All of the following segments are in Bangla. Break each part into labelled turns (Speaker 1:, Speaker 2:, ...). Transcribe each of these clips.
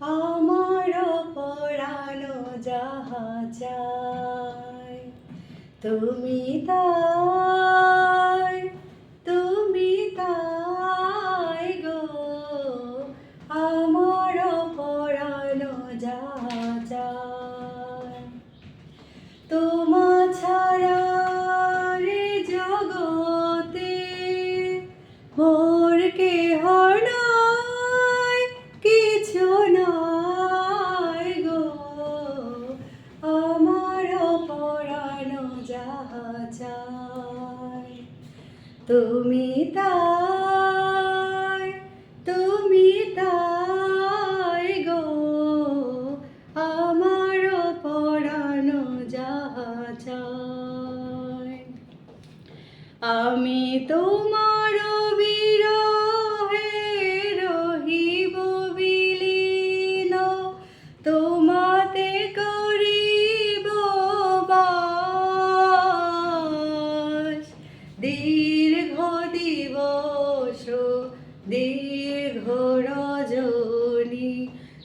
Speaker 1: আমার পরানো যাহা চায় তুমি তাই তুমি তাই গো। আমার পরানো যাহা চায় তোমা ছাড়া রে জগতে মোর তুমি তাই তুমি তাই গো। আমার পড়ানো যা আমি তোমার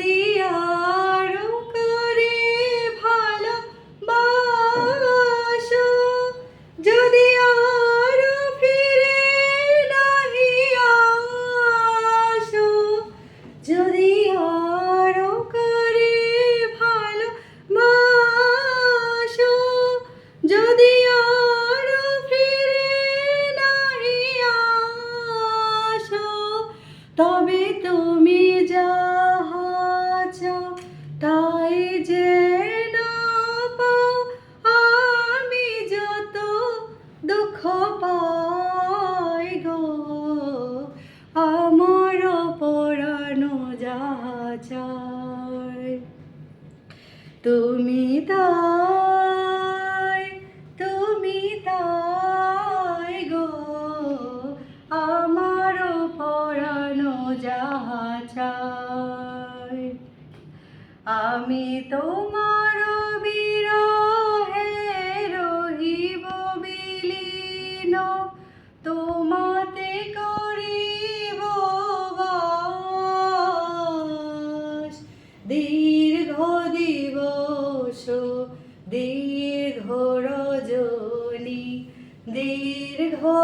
Speaker 1: যদি করে ভালো বাসো যদি আরও ফিরে নাহি আসো যদি আরও করে ভালো বাসো যদি আরও ফিরে নাহি আসো তবে তুমি তুমি তাই তুমি তাই গো। আমার পরানো যাহা আমি তোমার বিরহে রহিব বিলীন। তোমাতে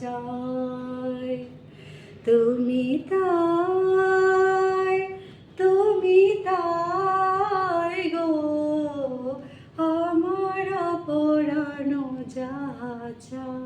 Speaker 1: চায় তুমি তাই তুমি তাই গো। আমার পড়ানো চায়